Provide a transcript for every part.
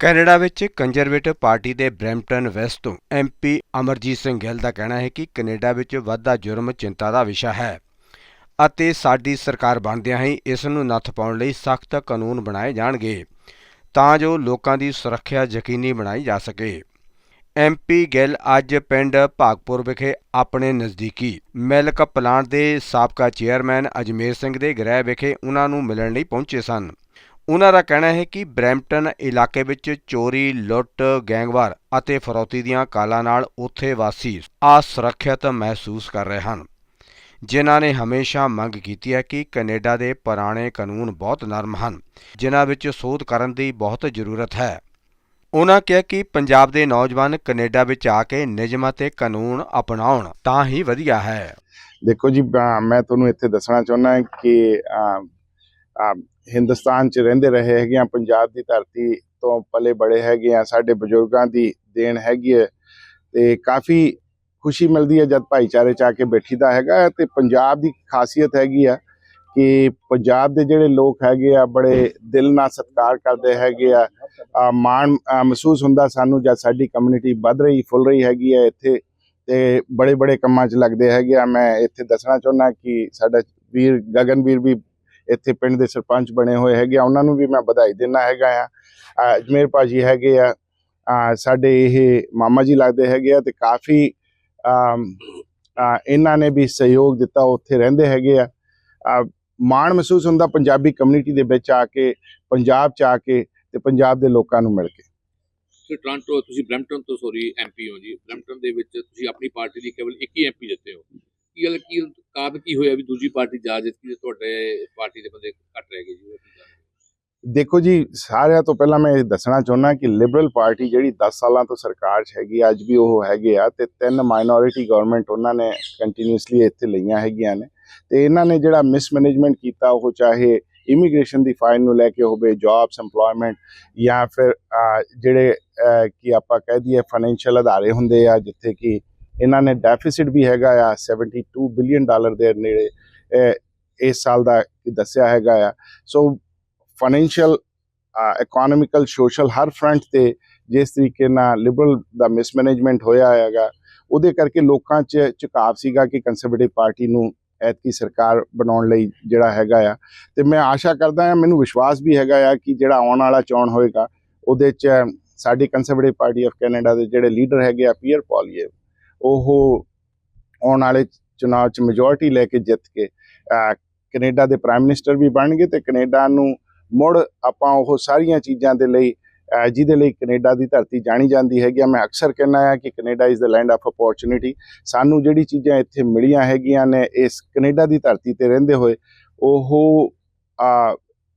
Canada ਵਿੱਚ conservative party ਦੇ Brampton west ਤੋਂ ਐਮਪੀ ਅਮਰਜੀਤ ਸਿੰਘ ਗਿੱਲ ਦਾ ਕਹਿਣਾ ਹੈ ਕਿ ਕੈਨੇਡਾ ਵਿੱਚ ਵਾਧਾ ਜੁਰਮ ਚਿੰਤਾ ਦਾ ਵਿਸ਼ਾ ਹੈ ਅਤੇ ਸਾਡੀ ਸਰਕਾਰ ਬਣਦਿਆਂ ਹੀ ਇਸ ਨੂੰ ਨੱਥ ਪਾਉਣ ਲਈ ਸਖਤ ਕਾਨੂੰਨ ਬਣਾਏ ਜਾਣਗੇ ਤਾਂ ਜੋ ਲੋਕਾਂ ਦੀ ਸੁਰੱਖਿਆ ਯਕੀਨੀ ਬਣਾਈ ਜਾ ਸਕੇ। ਐਮਪੀ ਗਿੱਲ ਅੱਜ ਪਿੰਡ ਭਾਗਪੁਰ ਵਿਖੇ ਆਪਣੇ ਨਜ਼ਦੀਕੀ ਮਿਲਕ ਪਲਾਂਟ ਦੇ ਸਾਬਕਾ ਚੇਅਰਮੈਨ ਅਜਮੇਰ ਸਿੰਘ ਦੇ ਗ੍ਰਹਿ ਵਿਖੇ ਉਹਨਾਂ ਨੂੰ ਮਿਲਣ ਲਈ ਪਹੁੰਚੇ ਸਨ। ਉਹਨਾਂ ਦਾ ਕਹਿਣਾ ਹੈ ਕਿ ਬਰੈਂਪਟਨ ਇਲਾਕੇ ਵਿੱਚ ਚੋਰੀ, ਲੁੱਟ, ਗੈਂਗਵਾਰ ਅਤੇ ਫਰੌਤੀ ਦੀਆਂ ਕਾਲਾਂ ਨਾਲ ਉੱਥੇ ਵਾਸੀ ਅਸੁਰੱਖਿਅਤ ਮਹਿਸੂਸ ਕਰ ਰਹੇ ਹਨ। ਜਿਨ੍ਹਾਂ ਨੇ ਹਮੇਸ਼ਾ ਮੰਗ ਕੀਤੀ ਹੈ ਕਿ ਕੈਨੇਡਾ ਦੇ ਪੁਰਾਣੇ ਕਾਨੂੰਨ ਬਹੁਤ ਨਰਮ ਹਨ ਜਿਨ੍ਹਾਂ ਵਿੱਚ ਸੋਧ ਕਰਨ ਦੀ ਬਹੁਤ ਜ਼ਰੂਰਤ ਹੈ। ਉਹਨਾਂ ਕਿਹਾ ਕਿ ਪੰਜਾਬ ਦੇ ਨੌਜਵਾਨ ਕੈਨੇਡਾ ਵਿੱਚ ਆ ਕੇ ਨਿਯਮਾਂ ਅਤੇ ਕਾਨੂੰਨ ਅਪਣਾਉਣ ਤਾਂ ਹੀ ਵਧੀਆ ਹੈ। ਦੇਖੋ ਜੀ ਮੈਂ ਤੁਹਾਨੂੰ ਇੱਥੇ ਦੱਸਣਾ ਚਾਹੁੰਦਾ ਕਿ ਹਿੰਦੁਸਤਾਨ 'ਚ ਰਹਿੰਦੇ ਰਹੇ ਹੈਗੇ ਆ, ਪੰਜਾਬ ਦੀ ਧਰਤੀ ਤੋਂ ਪਲੇ ਬੜੇ ਹੈਗੇ ਆ, ਸਾਡੇ ਬਜ਼ੁਰਗਾਂ ਦੀ ਦੇਣ ਹੈਗੀ ਹੈ ਤੇ ਕਾਫੀ ਖੁਸ਼ੀ ਮਿਲਦੀ ਹੈ ਜਦ ਭਾਈਚਾਰੇ 'ਚ ਆ ਕੇ ਬੈਠੀਦਾ ਹੈਗਾ ਹੈ ਤੇ ਪੰਜਾਬ ਦੀ ਖਾਸੀਅਤ ਹੈਗੀ ਆ ਕਿ ਪੰਜਾਬ ਦੇ ਜਿਹੜੇ ਲੋਕ ਹੈਗੇ ਆ, ਬੜੇ ਦਿਲ ਨਾਲ ਸਤਿਕਾਰ ਕਰਦੇ ਹੈਗੇ ਆ ਮਾਣ ਮਹਿਸੂਸ ਹੁੰਦਾ ਸਾਨੂੰ ਜਦ ਸਾਡੀ ਕਮਿਊਨਿਟੀ ਵੱਧ ਰਹੀ, ਫੁੱਲ ਰਹੀ ਹੈਗੀ ਹੈ ਇੱਥੇ ਤੇ ਬੜੇ ਬੜੇ ਕੰਮਾਂ 'ਚ ਲੱਗਦੇ ਹੈਗੇ ਆ। ਮੈਂ ਇੱਥੇ ਦੱਸਣਾ ਚਾਹੁੰਦਾ ਕਿ ਸਾਡਾ ਵੀਰ ਗਗਨ ਵੀਰ ਵੀ ਇੱਥੇ ਪਿੰਡ ਦੇ ਸਰਪੰਚ ਬਣੇ ਹੋਏ ਹੈਗੇ ਆ, ਉਹਨਾਂ ਨੂੰ ਵੀ ਮੈਂ ਵਧਾਈ ਦਿੰਦਾ ਹੈਗਾ ਆ। ਅਜਮੇਰ ਭਾਜੀ ਹੈਗੇ ਆ ਸਾਡੇ ਇਹ ਮਾਮਾ ਜੀ ਲੱਗਦੇ ਹੈਗੇ ਆ ਤੇ ਕਾਫੀ ਇਹਨਾਂ ਨੇ ਵੀ ਸਹਿਯੋਗ ਦਿੱਤਾ, ਉੱਥੇ ਰਹਿੰਦੇ ਹੈਗੇ ਆ। ਮਾਣ ਮਹਿਸੂਸ ਹੁੰਦਾ ਪੰਜਾਬੀ ਕਮਿਊਨਿਟੀ ਦੇ ਵਿੱਚ ਆ ਕੇ, ਪੰਜਾਬ 'ਚ ਆ ਕੇ ਤੇ ਪੰਜਾਬ ਦੇ ਲੋਕਾਂ ਨੂੰ ਮਿਲ ਕੇ। ਤੁਸੀਂ ਟੋਰਾਂਟੋ, ਤੁਸੀਂ ਬ੍ਰੈਂਪਟਨ ਤੋਂ ਸੋਰੀ ਐਮਪੀ ਹੋ ਜੀ। ਬ੍ਰੈਂਪਟਨ ਦੇ ਵਿੱਚ ਤੁਸੀਂ ਆਪਣੀ ਪਾਰਟੀ ਦੀ ਕੇਵਲ ਇੱਕ ਹੀ ਐਮਪੀ ਜਿੱਤੇ ਹੋ। ਕੀ ਗੱਲ, ਕੀ ਕਾਰਨ ਕੀ ਹੋਇਆ ਵੀ ਦੂਜੀ ਪਾਰਟੀ ਜਾ ਜਿੱਤੀ ਤੇ ਤੁਹਾਡੇ ਪਾਰਟੀ ਦੇ ਬੰਦੇ ਘੱਟ ਰਹਿ ਗਏ ਜੀ ਦੇਖੋ ਜੀ, ਸਾਰਿਆਂ ਤੋਂ ਪਹਿਲਾਂ ਮੈਂ ਇਹ ਦੱਸਣਾ ਚਾਹੁੰਦਾ ਕਿ ਲਿਬਰਲ ਪਾਰਟੀ ਜਿਹੜੀ 10 ਸਾਲਾਂ ਤੋਂ ਸਰਕਾਰ 'ਚ ਹੈਗੀ ਅੱਜ ਵੀ ਉਹ ਹੈਗੇ ਆ ਤੇ ਤਿੰਨ ਮਾਈਨੋਰਿਟੀ ਗਵਰਨਮੈਂਟ ਉਹਨਾਂ ਨੇ ਕੰਟੀਨਿਊਸਲੀ ਇੱਥੇ ਲਈਆਂ ਹੈਗੀਆਂ ਨੇ ਤੇ ਇਹਨਾਂ ਨੇ ਜਿਹੜਾ ਮਿਸਮੈਨੇਜਮੈਂਟ ਕੀਤਾ, ਉਹ ਚਾਹੇ ਇਮੀਗ੍ਰੇਸ਼ਨ ਦੀ ਫਾਈਲ ਨੂੰ ਲੈ ਕੇ ਹੋਵੇ ਜੌਬਸ ਏਮਪਲੋਇਮੈਂਟ ਜਾਂ ਫਿਰ ਜਿਹੜੇ ਕਿ ਆਪਾਂ ਕਹਿ ਦਈਏ ਫਾਈਨੈਂਸ਼ੀਅਲ ਅਦਾਰੇ ਹੁੰਦੇ ਆ, ਜਿੱਥੇ ਕਿ ਇਹਨਾਂ ਨੇ ਡੈਫਿਸਿਟ ਵੀ ਹੈਗਾ ਆ 72 ਬਿਲੀਅਨ ਡਾਲਰ ਦੇ ਨੇੜੇ ਇਸ ਸਾਲ ਦਾ ਦੱਸਿਆ ਹੈਗਾ ਆ। ਸੋ ਫਾਈਨੈਂਸ਼ੀਅਲ ਇਕਨੋਮਿਕਲ ਸੋਸ਼ਲ ਹਰ ਫਰੰਟ ਤੇ ਜਿਸ ਤਰੀਕੇ ਨਾਲ ਲਿਬਰਲ ਦਾ ਮਿਸਮੈਨੇਜਮੈਂਟ ਹੋਇਆ ਹੈਗਾ, ਉਹਦੇ ਕਰਕੇ ਲੋਕਾਂ 'ਚ ਝੁਕਾਅ ਸੀਗਾ ਕਿ ਕੰਜ਼ਰਵੇਟਿਵ ਪਾਰਟੀ ਨੂੰ ਐਤਕੀ ਸਰਕਾਰ ਬਣਾਉਣ ਲਈ ਜਿਹੜਾ ਹੈਗਾ ਆ। ਤੇ ਮੈਂ ਆਸ਼ਾ ਕਰਦਾ ਹਾਂ ਮੈਨੂੰ ਵਿਸ਼ਵਾਸ ਵੀ ਹੈਗਾ ਆ ਕਿ ਜਿਹੜਾ ਆਉਣ ਵਾਲਾ ਚੋਣ ਹੋਏਗਾ, ਉਹਦੇ 'ਚ ਸਾਡੀ ਕੰਜ਼ਰਵੇਟਿਵ ਪਾਰਟੀ ਆਫ ਕੈਨੇਡਾ ਦੇ ਜਿਹੜੇ ਲੀਡਰ ਹੈਗੇ ਆ ਪੀਅਰ ਪੌਲੀਏ ਉਹ ਆਉਣ ਵਾਲੇ ਚੁਣਾਵ 'ਚ ਮੈਜੋਰਟੀ ਲੈ ਕੇ ਜਿੱਤ ਕੇ ਅਹ, ਕੈਨੇਡਾ ਦੇ ਪ੍ਰਾਈਮ ਮਿਨਿਸਟਰ ਵੀ ਬਣਨਗੇ ਤੇ ਕੈਨੇਡਾ ਨੂੰ ਮੁੜ ਆਪਾਂ ਉਹ ਸਾਰੀਆਂ ਚੀਜ਼ਾਂ ਦੇ ਲਈ ਜਿਹਦੇ ਲਈ ਕੈਨੇਡਾ ਦੀ ਧਰਤੀ ਜਾਣੀ ਜਾਂਦੀ ਹੈਗੀ ਆ ਮੈਂ ਅਕਸਰ ਕਹਿੰਦਾ ਆ ਕਿ Canada is the land of opportunity ਸਾਨੂੰ ਜਿਹੜੀ ਚੀਜ਼ਾਂ ਇੱਥੇ ਮਿਲੀਆਂ ਹੈਗੀਆਂ ਨੇ ਇਸ ਕੈਨੇਡਾ ਦੀ ਧਰਤੀ ਤੇ ਰਹਿੰਦੇ ਹੋਏ ਉਹ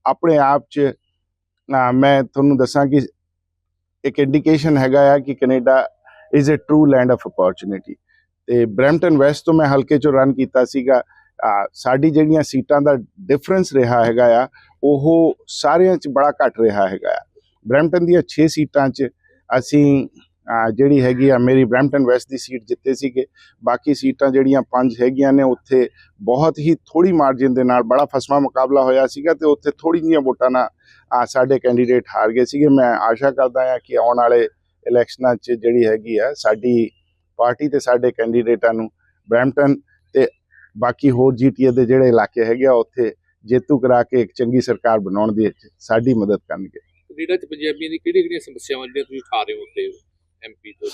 ਆਪਣੇ ਆਪ 'ਚ ਮੈਂ ਤੁਹਾਨੂੰ ਦੱਸਾਂ ਕਿ ਇੱਕ ਇੰਡੀਕੇਸ਼ਨ ਹੈਗਾ ਆ ਕਿ Canada is a true land of opportunity ਤੇ ਬ੍ਰੈਂਪਟਨ ਵੈਸਟ ਤੋਂ ਮੈਂ ਹਲਕੇ ਚੋਂ ਰਨ ਕੀਤਾ ਸੀਗਾ। ਸਾਡੀ ਜਿਹੜੀਆਂ ਸੀਟਾਂ ਦਾ ਡਿਫਰੈਂਸ ਰਿਹਾ ਹੈਗਾ ਆ, ਉਹ ਸਾਰਿਆਂ 'ਚ ਬੜਾ ਘੱਟ ਰਿਹਾ ਹੈਗਾ ਆ। ਬ੍ਰੈਂਪਟਨ ਦੀਆਂ 6 ਸੀਟਾਂ 'ਚ ਅਸੀਂ ਜਿਹੜੀ ਹੈਗੀ ਆ, ਮੇਰੀ ਬ੍ਰੈਂਪਟਨ ਵੈਸਟ ਦੀ ਸੀਟ ਜਿੱਤੇ ਸੀਗੇ। ਬਾਕੀ ਸੀਟਾਂ ਜਿਹੜੀਆਂ ਪੰਜ ਹੈਗੀਆਂ ਨੇ, ਉੱਥੇ ਬਹੁਤ ਹੀ ਥੋੜੀ ਮਾਰਜਨ ਦੇ ਨਾਲ ਬੜਾ ਫਸਵਾ ਮੁਕਾਬਲਾ ਹੋਇਆ ਸੀਗਾ ਤੇ ਉੱਥੇ ਥੋੜੀ ਜਿਹੀਆਂ ਵੋਟਾਂ ਨਾਲ ਸਾਡੇ ਕੈਂਡੀਡੇਟ ਹਾਰ ਗਏ ਸੀਗੇ। ਮੈਂ ਆਸ਼ਾ ਕਰਦਾ ਹਾਂ ਕਿ ਆਉਣ ਵਾਲੇ ਇਲੈਕਸ਼ਨਾਂ 'ਚ ਜਿਹੜੀ ਹੈਗੀ ਆ ਸਾਡੀ ਪਾਰਟੀ ਤੇ ਸਾਡੇ ਕੈਂਡੀਡੇਟਾਂ ਨੂੰ ਬ੍ਰੈਂਪਟਨ ਤੇ ਬਾਕੀ ਹੋਰ ਜੀਟੀਏ ਦੇ ਜਿਹੜੇ ਇਲਾਕੇ ਹੈਗੇ ਆ ਉੱਥੇ ਜੇਤੂ ਕਰਾ ਕੇ ਇੱਕ ਚੰਗੀ ਸਰਕਾਰ ਬਣਾਉਣ ਦੀ ਸਾਡੀ ਮਦਦ ਕਰਨਗੇ। ਕੈਨੇਡਾ ਚ ਪੰਜਾਬੀਆਂ ਦੀ ਕਿਹੜੀ ਕਿਹੜੀਆਂ ਸਮੱਸਿਆਵਾਂ ਜਿਹੜੀਆਂ ਤੁਸੀਂ ਉਠਾ ਰਹੇ ਹੋ ਉੱਤੇ ਐਮਪੀ ਤੋਂ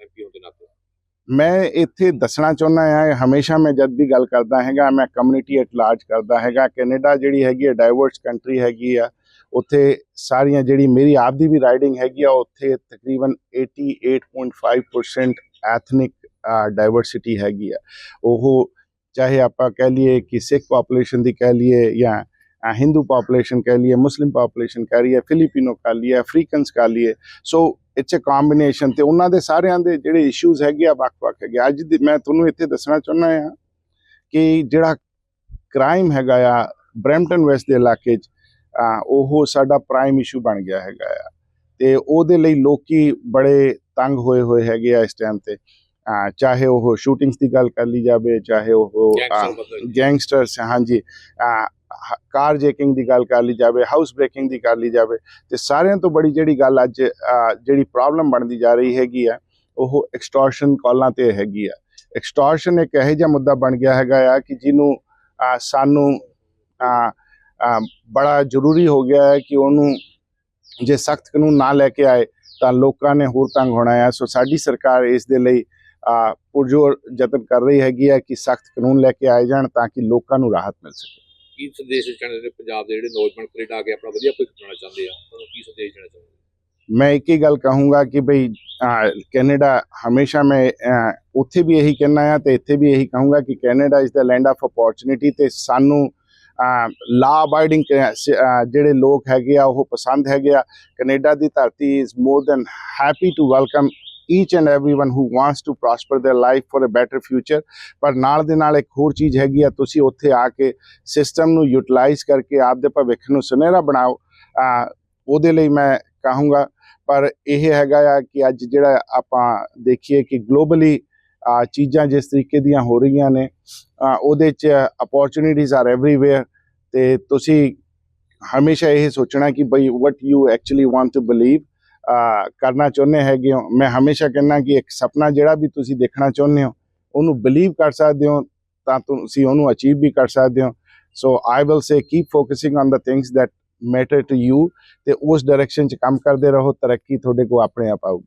ਐਮਪੀ ਹੋਣ ਦੇ ਨਾਤੇ? ਮੈਂ ਇੱਥੇ ਦੱਸਣਾ ਚਾਹੁੰਦਾ ਹਾਂ ਹਮੇਸ਼ਾ ਮੈਂ ਜਦ ਵੀ ਗੱਲ ਕਰਦਾ ਹੈਗਾ ਮੈਂ ਕਮਿਊਨਿਟੀ ਐਟ ਲਾਰਜ ਕਰਦਾ ਹੈਗਾ। ਕੈਨੇਡਾ ਜਿਹੜੀ ਹੈਗੀ ਹੈ ਡਾਈਵਰਸ ਕੰਟਰੀ ਹੈਗੀ ਆ ਉੱਥੇ ਸਾਰੀਆਂ ਜਿਹੜੀ ਮੇਰੀ ਆਪ ਦੀ ਵੀ ਰਾਈਡਿੰਗ ਹੈਗੀ ਆ, ਉੱਥੇ ਤਕਰੀਬਨ 88.5% ਐਥਨਿਕ ਡਾਈਵਰਸਿਟੀ ਹੈਗੀ ਆ। ਉਹ ਚਾਹੇ ਆਪਾਂ ਕਹਿ ਲਈਏ ਕਿ ਸਿੱਖ ਪੋਪੂਲੇਸ਼ਨ ਦੀ ਕਹਿ ਲਈਏ ਜਾਂ ਹਿੰਦੂ ਪੋਪੂਲੇਸ਼ਨ ਕਹਿ ਲਈਏ ਮੁਸਲਿਮ ਪੋਪੂਲੇਸ਼ਨ ਕਹਿ ਲਈਏ ਫਿਲੀਪੀਨੋ ਕਹਿ ਲਈਏ ਅਫਰੀਕਨਸ ਕਹਿ ਲਈਏ। ਸੋ ਇਟਸ ਅ ਕੰਬੀਨੇਸ਼ਨ ਤੇ ਉਹਨਾਂ ਦੇ ਸਾਰਿਆਂ ਦੇ ਜਿਹੜੇ ਇਸ਼ੂਜ਼ ਹੈਗੇ ਆ, ਵੱਖ-ਵੱਖ ਹੈਗੇ ਅੱਜ ਦੀ- ਮੈਂ ਤੁਹਾਨੂੰ ਇੱਥੇ ਦੱਸਣਾ ਚਾਹੁੰਦਾ ਹਾਂ ਕਿ ਜਿਹੜਾ ਕ੍ਰਾਈਮ ਹੈਗਾ ਆ ਬ੍ਰੈਂਪਟਨ ਵੈਸਟ ਦੇ ਇਲਾਕੇ 'ਚ ਉਹ ਸਾਡਾ ਪ੍ਰਾਈਮ ਇਸ਼ੂ ਬਣ ਗਿਆ ਹੈਗਾ ਆ। ਤੇ ਉਹਦੇ ਲਈ ਲੋਕੀ ਬੜੇ ਤੰਗ ਹੋਏ ਹੋਏ ਹੈਗੇ ਆ ਇਸ ਟਾਈਮ ਤੇ। ਚਾਹੇ ਉਹ ਸ਼ੂਟਿੰਗਸ ਦੀ ਗੱਲ ਕਰ ਲਈ ਜਾਵੇ ਚਾਹੇ ਉਹ ਗੈਂਗਸਟਰਸ ਹਾਂਜੀ। ਕਾਰ ਜੈਕਿੰਗ ਦੀ ਗੱਲ ਕਰ ਲਈ ਜਾਵੇ ਹਾਊਸ ਬ੍ਰੇਕਿੰਗ ਦੀ ਕਰ ਲਈ ਜਾਵੇ ਤੇ ਸਾਰਿਆਂ ਤੋਂ ਬੜੀ ਜਿਹੜੀ ਗੱਲ ਅੱਜ ਜਿਹੜੀ ਪ੍ਰੋਬਲਮ ਬਣਦੀ ਜਾ ਰਹੀ ਹੈਗੀ ਆ ਉਹ ਐਕਸਟੋਰਸ਼ਨ ਕਾਲਾਂ ਤੇ ਹੈਗੀ ਆ। ਐਕਸਟੋਰਸ਼ਨ ਇੱਕ ਇਹੋ ਜਿਹਾ ਮੁੱਦਾ ਬਣ ਗਿਆ ਹੈਗਾ ਆ ਕਿ ਜਿਹਨੂੰ ਸਾਨੂੰ ਬੜਾ ਜ਼ਰੂਰੀ ਹੋ ਗਿਆ ਹੈ ਕਿ ਉਹਨੂੰ ਜੇ ਸਖਤ ਕਾਨੂੰਨ ਨਾ ਲੈ ਕੇ ਆਏ ਤਾਂ ਲੋਕਾਂ ਨੇ ਹੋਰ ਤੰਗ ਹੋਣਾ ਹੈ। ਸੋ ਸਾਡੀ ਸਰਕਾਰ ਇਸ ਦੇ ਲਈ ਪੁਰਜੋਰ ਯਤਨ ਕਰ ਰਹੀ ਹੈਗੀ ਹੈ ਕਿ ਸਖਤ ਕਾਨੂੰਨ ਲੈ ਕੇ ਆਏ ਜਾਣ ਤਾਂ ਕਿ ਲੋਕਾਂ ਨੂੰ ਰਾਹਤ ਮਿਲ ਸਕੇ। ਕੀ ਸੰਦੇਸ਼ ਦੇਣਾ ਚਾਹੁੰਦੇ ਪੰਜਾਬ ਦੇ ਜਿਹੜੇ ਨੌਜਵਾਨ ਕੈਨੇਡਾ ਆ ਕੇ ਆਪਣਾ ਵਧੀਆ ਭਵਿੱਖ ਬਣਾਉਣਾ ਚਾਹੁੰਦੇ ਆ? ਉਹਨਾਂ ਨੂੰ ਕੀ ਸੰਦੇਸ਼ ਦੇਣਾ ਚਾਹੁੰਦੇ ਮੈਂ ਇੱਕ ਹੀ ਗੱਲ ਕਹੂੰਗਾ ਕਿ ਭਈ ਕੈਨੇਡਾ ਹਮੇਸ਼ਾ ਮੈਂ ਉੱਥੇ ਵੀ ਇਹੀ ਕਹਿਣਾ ਆ ਤੇ ਇੱਥੇ ਵੀ ਇਹੀ ਕਹੂੰਗਾ ਕਿ Canada is the land of opportunity ਤੇ ਸਾਨੂੰ ਲਾ ਅਬਾਈਡਿੰਗ ਜਿਹੜੇ ਲੋਕ ਹੈਗੇ ਆ, ਉਹ ਪਸੰਦ ਹੈਗੇ ਆ। ਕੈਨੇਡਾ ਦੀ ਧਰਤੀ is more than happy to welcome each and everyone who wants to prosper their life for a better future ਪਰ ਨਾਲ ਦੇ ਨਾਲ ਇੱਕ ਹੋਰ ਚੀਜ਼ ਹੈਗੀ ਆ, ਤੁਸੀਂ ਉੱਥੇ ਆ ਕੇ ਸਿਸਟਮ ਨੂੰ ਯੂਟਿਲਾਈਜ਼ ਕਰਕੇ ਆਪ ਦੇ ਭਵਿੱਖ ਨੂੰ ਸੁਨਹਿਰਾ ਬਣਾਓ। ਉਹਦੇ ਲਈ ਮੈਂ ਕਹਾਂਗਾ, ਪਰ ਇਹ ਹੈਗਾ ਆ ਕਿ ਅੱਜ ਜਿਹੜਾ ਆਪਾਂ ਦੇਖੀਏ ਕਿ ਗਲੋਬਲੀ ਚੀਜ਼ਾਂ ਜਿਸ ਤਰੀਕੇ ਦੀਆਂ ਹੋ ਰਹੀਆਂ ਨੇ ਉਹਦੇ ਚ ਅਪੋਰਚੁਨਿਟੀਜ਼ ਆਰ ਐਵਰੀਵੇਅਰ ਤੇ ਤੁਸੀਂ ਹਮੇਸ਼ਾ ਇਹ ਸੋਚਣਾ ਕਿ ਬਈ what you actually want to believe ਕਰਨਾ ਚਾਹੁੰਦੇ ਹੈਗੇ ਹੋ। ਮੈਂ ਹਮੇਸ਼ਾ ਕਹਿੰਦਾ ਕਿ ਇੱਕ ਸੁਪਨਾ ਜਿਹੜਾ ਵੀ ਤੁਸੀਂ ਦੇਖਣਾ ਚਾਹੁੰਦੇ ਹੋ, ਉਹਨੂੰ ਬਲੀਵ ਕਰ ਸਕਦੇ ਹੋ ਤਾਂ ਤੁਸੀਂ ਉਹਨੂੰ ਅਚੀਵ ਵੀ ਕਰ ਸਕਦੇ ਹੋ। So I will say keep focusing on the things that matter to you ਤੇ ਉਸ ਡਾਇਰੈਕਸ਼ਨ ਚ ਕੰਮ ਕਰਦੇ ਰਹੋ, ਤਰੱਕੀ ਤੁਹਾਡੇ ਕੋ ਆਪਣੇ ਆਪ ਆਊਗੀ।